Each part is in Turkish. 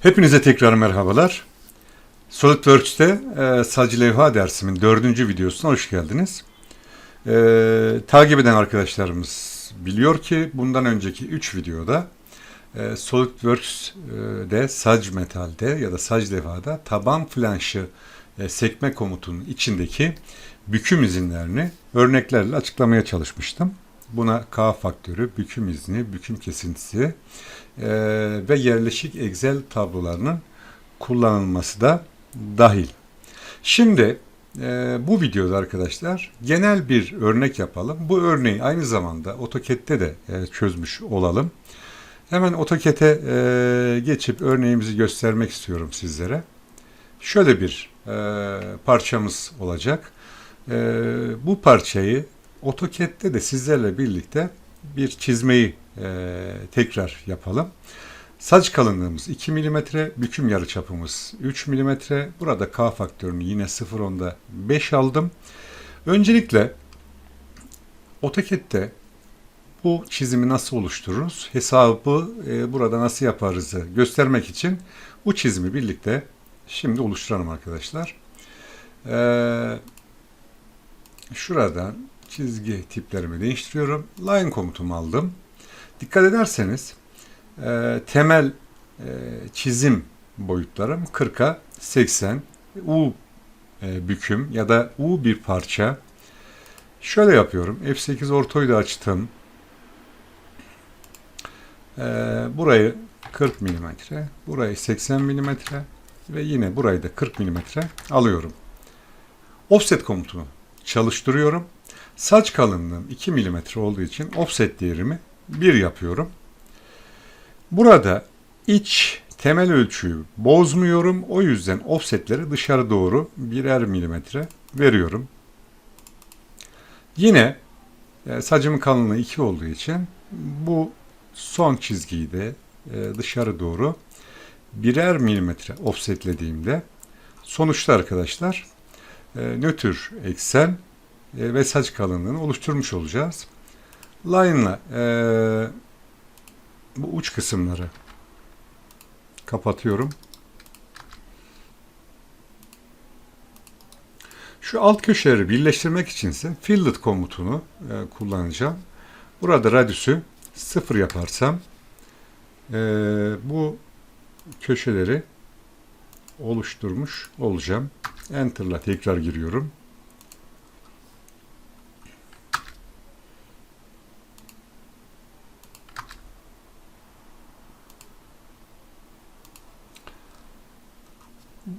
Hepinize tekrar merhabalar. SolidWorks'te e, sac levha dersimin dördüncü videosuna hoş geldiniz. E, takip eden arkadaşlarımız biliyor ki bundan önceki üç videoda e, SolidWorks'de sac metalde ya da sac levhada taban flanşı e, sekme komutunun içindeki büküm izinlerini örneklerle açıklamaya çalışmıştım. Buna K faktörü, büküm izni, büküm kesintisi e, ve yerleşik Excel tablolarının kullanılması da dahil. Şimdi e, bu videoda arkadaşlar genel bir örnek yapalım. Bu örneği aynı zamanda AutoCAD'de de e, çözmüş olalım. Hemen AutoCAD'e e, geçip örneğimizi göstermek istiyorum sizlere. Şöyle bir e, parçamız olacak. E, bu parçayı AutoCAD'de de sizlerle birlikte bir çizmeyi e, tekrar yapalım. Saç kalınlığımız 2 mm, büküm yarıçapımız 3 mm. Burada K faktörünü yine 0.10'da 5 aldım. Öncelikle AutoCAD'de bu çizimi nasıl oluştururuz, hesabı e, burada nasıl yaparızı göstermek için bu çizimi birlikte şimdi oluşturalım arkadaşlar. Ee, şuradan çizgi tiplerimi değiştiriyorum. Line komutumu aldım. Dikkat ederseniz e, temel e, çizim boyutlarım 40'a 80 U e, büküm ya da U bir parça. Şöyle yapıyorum. F8 ortoyu da açtım. E, burayı 40 mm, burayı 80 mm ve yine burayı da 40 mm alıyorum. Offset komutunu çalıştırıyorum. Saç kalınlığım 2 mm olduğu için offset değerimi 1 yapıyorum. Burada iç temel ölçüyü bozmuyorum. O yüzden offsetleri dışarı doğru birer milimetre veriyorum. Yine e, sacımın kalınlığı 2 olduğu için bu son çizgiyi de e, dışarı doğru birer milimetre offsetlediğimde sonuçta arkadaşlar e, nötr eksen e, ve saç kalınlığını oluşturmuş olacağız. Line'la e, bu uç kısımları kapatıyorum. Şu alt köşeleri birleştirmek içinse fillet komutunu e, kullanacağım. Burada radius'ü sıfır yaparsam e, bu köşeleri oluşturmuş olacağım. Enter'la tekrar giriyorum.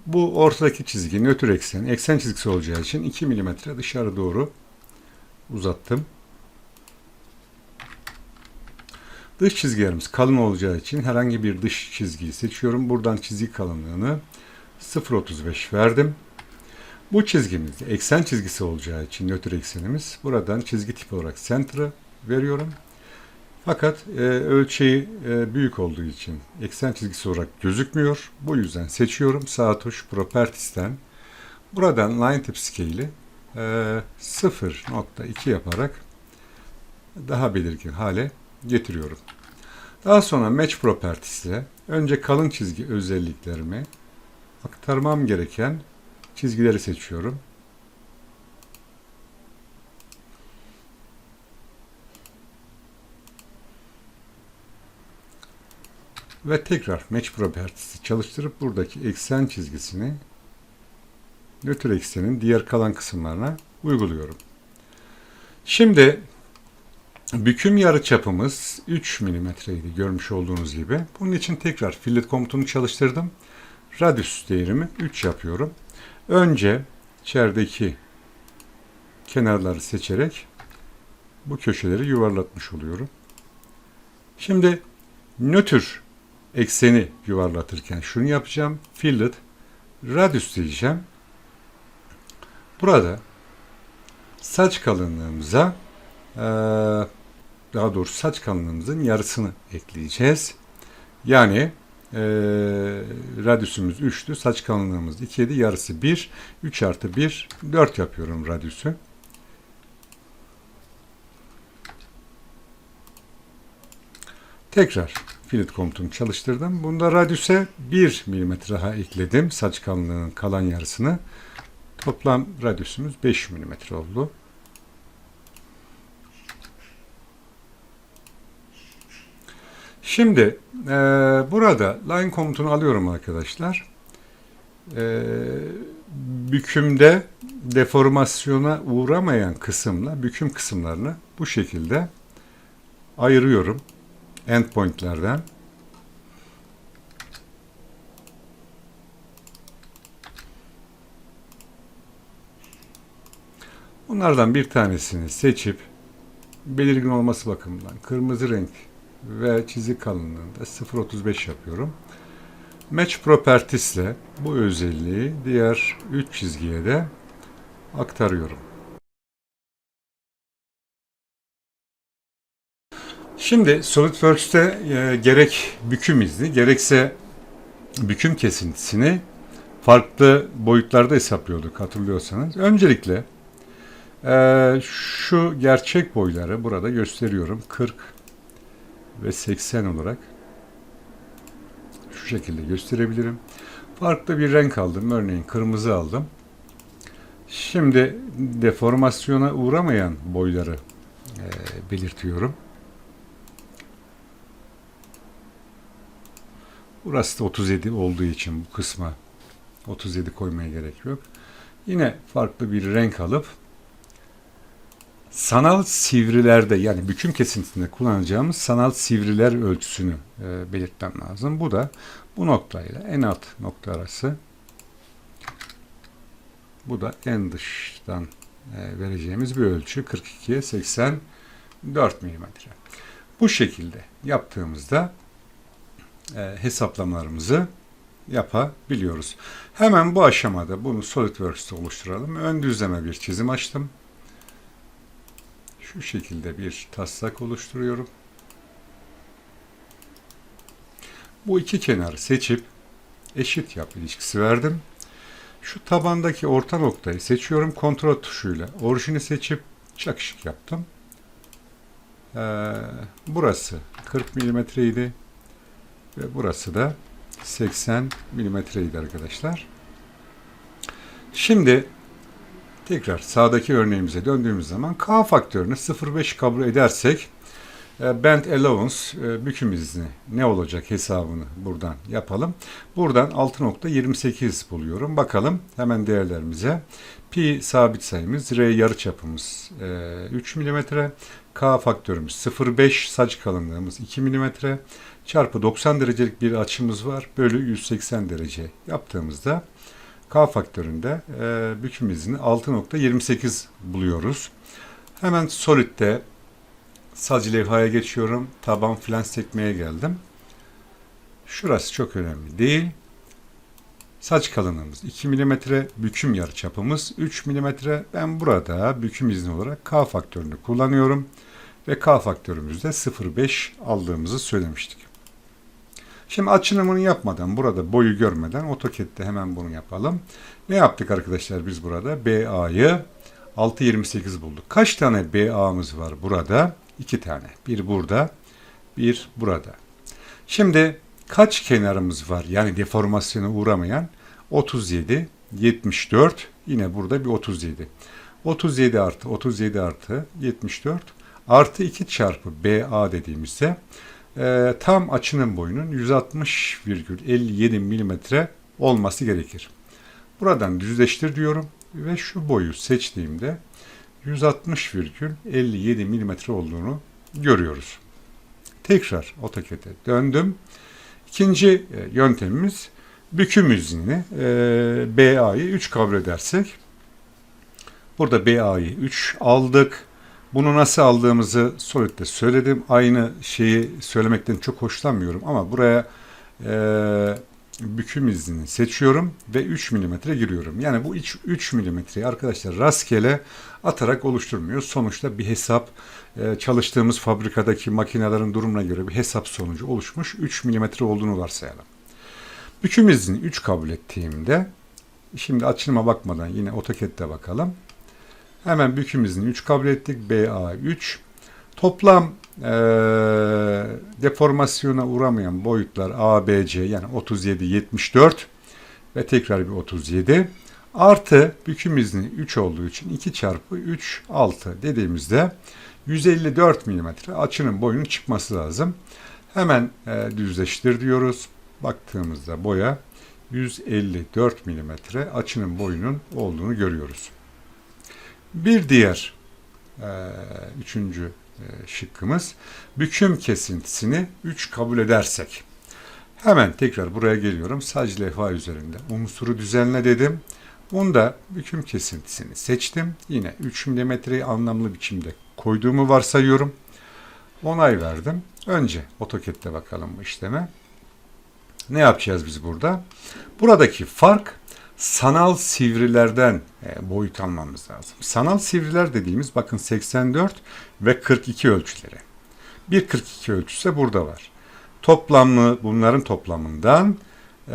Bu ortadaki çizgi nötr eksen, eksen çizgisi olacağı için 2 mm dışarı doğru uzattım. Dış çizgilerimiz kalın olacağı için herhangi bir dış çizgiyi seçiyorum. Buradan çizgi kalınlığını 0.35 verdim. Bu çizgimiz eksen çizgisi olacağı için nötr eksenimiz buradan çizgi tipi olarak center'ı veriyorum. Fakat e, ölçeği e, büyük olduğu için eksen çizgisi olarak gözükmüyor. Bu yüzden seçiyorum. Sağ tuş Properties'ten. Buradan Line Tip Scale'i e, 0.2 yaparak daha belirgin hale getiriyorum. Daha sonra Match Properties'e önce kalın çizgi özelliklerimi aktarmam gereken çizgileri seçiyorum. Ve tekrar Match Properties'i çalıştırıp buradaki eksen çizgisini nötr eksenin diğer kalan kısımlarına uyguluyorum. Şimdi büküm yarıçapımız 3 mm idi görmüş olduğunuz gibi. Bunun için tekrar fillet komutunu çalıştırdım. Radius değerimi 3 yapıyorum. Önce içerideki kenarları seçerek bu köşeleri yuvarlatmış oluyorum. Şimdi nötr ekseni yuvarlatırken şunu yapacağım. Fillet radius diyeceğim. Burada saç kalınlığımıza daha doğrusu saç kalınlığımızın yarısını ekleyeceğiz. Yani e, radyüsümüz 3'tü. Saç kalınlığımız 2 idi. Yarısı 1. 3 artı 1. 4 yapıyorum radyüsü. Tekrar filet komutunu çalıştırdım. Bunda radyüse 1 mm daha ekledim. Saç kalınlığının kalan yarısını. Toplam radyüsümüz 5 mm oldu. Şimdi e, burada line komutunu alıyorum arkadaşlar. E, bükümde deformasyona uğramayan kısımla büküm kısımlarını bu şekilde ayırıyorum endpointlerden. Bunlardan bir tanesini seçip belirgin olması bakımından kırmızı renk ve çizik kalınlığında 0.35 yapıyorum. Match Properties ile bu özelliği diğer 3 çizgiye de aktarıyorum. Şimdi SolidWorks'te e, gerek büküm izni gerekse büküm kesintisini farklı boyutlarda hesaplıyorduk hatırlıyorsanız. Öncelikle e, şu gerçek boyları burada gösteriyorum. 40 ve 80 olarak şu şekilde gösterebilirim. Farklı bir renk aldım. Örneğin kırmızı aldım. Şimdi deformasyona uğramayan boyları e, belirtiyorum. Burası da 37 olduğu için bu kısma 37 koymaya gerek yok. Yine farklı bir renk alıp sanal sivrilerde yani büküm kesintisinde kullanacağımız sanal sivriler ölçüsünü e, belirtmem lazım. Bu da bu noktayla en alt nokta arası. Bu da en dıştan e, vereceğimiz bir ölçü 42'ye 84 milimetre. Bu şekilde yaptığımızda e, hesaplamalarımızı yapabiliyoruz. Hemen bu aşamada bunu SolidWorks'te oluşturalım. Ön düzleme bir çizim açtım. Şu şekilde bir taslak oluşturuyorum. Bu iki kenarı seçip eşit yap ilişkisi verdim. Şu tabandaki orta noktayı seçiyorum. Kontrol tuşuyla orijini seçip çakışık yaptım. Ee, burası 40 milimetreydi ve burası da 80 milimetreydi arkadaşlar. Şimdi tekrar sağdaki örneğimize döndüğümüz zaman K faktörünü 0.5 kabul edersek e, band allowance e, büküm izni ne olacak hesabını buradan yapalım. Buradan 6.28 buluyorum. Bakalım hemen değerlerimize. Pi sabit sayımız, R yarıçapımız 3 mm, K faktörümüz 0.5, saç kalınlığımız 2 mm, çarpı 90 derecelik bir açımız var. Bölü 180 derece yaptığımızda K faktöründe e, büküm izni 6.28 buluyoruz. Hemen Solid'de sac levhaya geçiyorum. Taban filan sekmeye geldim. Şurası çok önemli değil. Saç kalınlığımız 2 mm, büküm yarıçapımız 3 mm. Ben burada büküm izni olarak K faktörünü kullanıyorum. Ve K faktörümüzde 0.5 aldığımızı söylemiştik. Şimdi açılımını yapmadan, burada boyu görmeden AutoCAD'de hemen bunu yapalım. Ne yaptık arkadaşlar biz burada? BA'yı 6.28 bulduk. Kaç tane BA'mız var burada? 2 tane. Bir burada, bir burada. Şimdi kaç kenarımız var? Yani deformasyona uğramayan 37, 74, yine burada bir 37. 37 artı 37 artı 74 artı 2 çarpı BA dediğimizde e, tam açının boyunun 160,57 milimetre olması gerekir. Buradan düzleştir diyorum ve şu boyu seçtiğimde 160,57 milimetre olduğunu görüyoruz. Tekrar AutoCAD'e döndüm. İkinci e, yöntemimiz büküm izni e, BA'yı 3 kabul edersek burada BA'yı 3 aldık. Bunu nasıl aldığımızı Solid'de söyledim. Aynı şeyi söylemekten çok hoşlanmıyorum ama buraya e, büküm iznini seçiyorum ve 3 mm giriyorum. Yani bu 3 mm'yi arkadaşlar rastgele atarak oluşturmuyor. Sonuçta bir hesap e, çalıştığımız fabrikadaki makinelerin durumuna göre bir hesap sonucu oluşmuş 3 mm olduğunu varsayalım. Büküm izni 3 kabul ettiğimde şimdi açılıma bakmadan yine AutoCAD'de bakalım. Hemen büküm izni 3 kabul ettik. BA 3. Toplam e, deformasyona uğramayan boyutlar A, B, C yani 37, 74 ve tekrar bir 37 artı büküm izni 3 olduğu için 2 çarpı 3 6 dediğimizde 154 mm açının boyunun çıkması lazım. Hemen e, düzleştir diyoruz. Baktığımızda boya 154 mm açının boyunun olduğunu görüyoruz. Bir diğer e, üçüncü e, şıkkımız büküm kesintisini 3 kabul edersek. Hemen tekrar buraya geliyorum. Sac levha üzerinde unsuru düzenle dedim. Bunda büküm kesintisini seçtim. Yine 3 milimetreyi anlamlı biçimde koyduğumu varsayıyorum. Onay verdim. Önce AutoCAD'de bakalım bu işleme. Ne yapacağız biz burada? Buradaki fark sanal sivrilerden e, boyut almamız lazım. Sanal sivriler dediğimiz bakın 84 ve 42 ölçüleri. 1.42 ölçüsü burada var. Toplamı bunların toplamından e,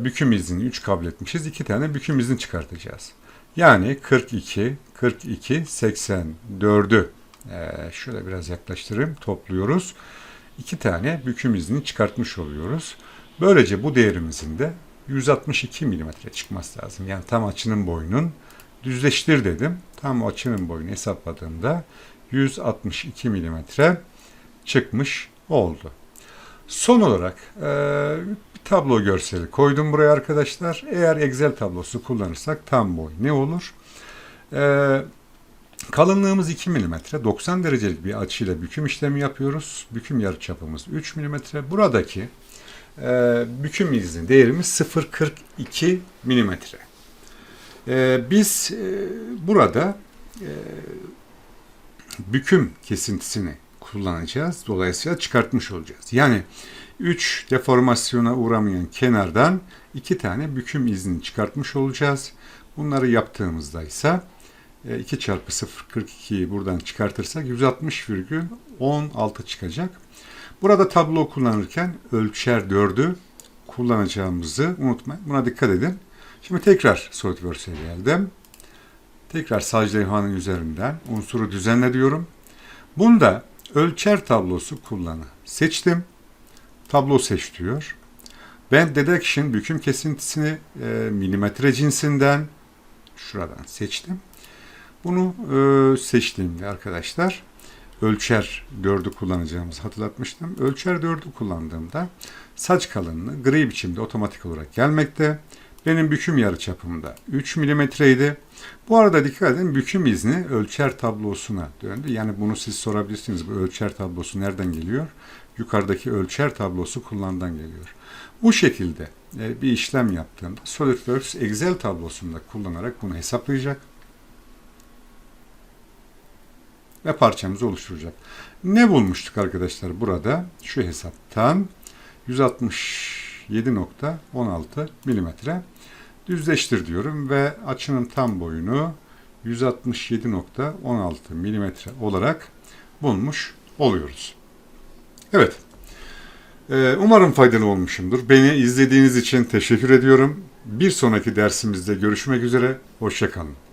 büküm iznini 3 kabul etmişiz. 2 tane büküm izni çıkartacağız. Yani 42, 42, 84'ü e, şöyle biraz yaklaştırayım topluyoruz. 2 tane büküm izni çıkartmış oluyoruz. Böylece bu değerimizin de 162 mm çıkması lazım. Yani tam açının boyunun düzleştir dedim. Tam açının boyunu hesapladığımda 162 mm çıkmış oldu. Son olarak e, bir tablo görseli koydum buraya arkadaşlar. Eğer Excel tablosu kullanırsak tam boy ne olur? E, kalınlığımız 2 mm. 90 derecelik bir açıyla büküm işlemi yapıyoruz. Büküm yarıçapımız 3 mm. Buradaki e, büküm izni değerimiz 0.42 mm. E, biz e, burada e, büküm kesintisini kullanacağız. Dolayısıyla çıkartmış olacağız. Yani 3 deformasyona uğramayan kenardan 2 tane büküm izni çıkartmış olacağız. Bunları yaptığımızda ise 2 çarpı 0.42'yi buradan çıkartırsak 160,16 çıkacak. Burada tablo kullanırken ölçer 4'ü kullanacağımızı unutmayın. Buna dikkat edin. Şimdi tekrar SolidWorks'e geldim. Tekrar sac levhanın üzerinden unsuru düzenle diyorum. Bunda ölçer tablosu kullanı seçtim. Tablo seç diyor. Ben deduction büküm kesintisini e, milimetre cinsinden şuradan seçtim. Bunu e, seçtiğimde arkadaşlar ölçer 4'ü kullanacağımızı hatırlatmıştım. Ölçer 4'ü kullandığımda saç kalınlığı gri biçimde otomatik olarak gelmekte. Benim büküm yarıçapımda 3 milimetreydi. Bu arada dikkat edin büküm izni ölçer tablosuna döndü. Yani bunu siz sorabilirsiniz. Bu ölçer tablosu nereden geliyor? Yukarıdaki ölçer tablosu kullandan geliyor. Bu şekilde e, bir işlem yaptığımda SolidWorks Excel tablosunda kullanarak bunu hesaplayacak. Ve parçamızı oluşturacak. Ne bulmuştuk arkadaşlar burada? Şu hesaptan 167.16 milimetre düzleştir diyorum ve açının tam boyunu 167.16 milimetre olarak bulmuş oluyoruz. Evet. Ee, umarım faydalı olmuşumdur. Beni izlediğiniz için teşekkür ediyorum. Bir sonraki dersimizde görüşmek üzere. Hoşçakalın.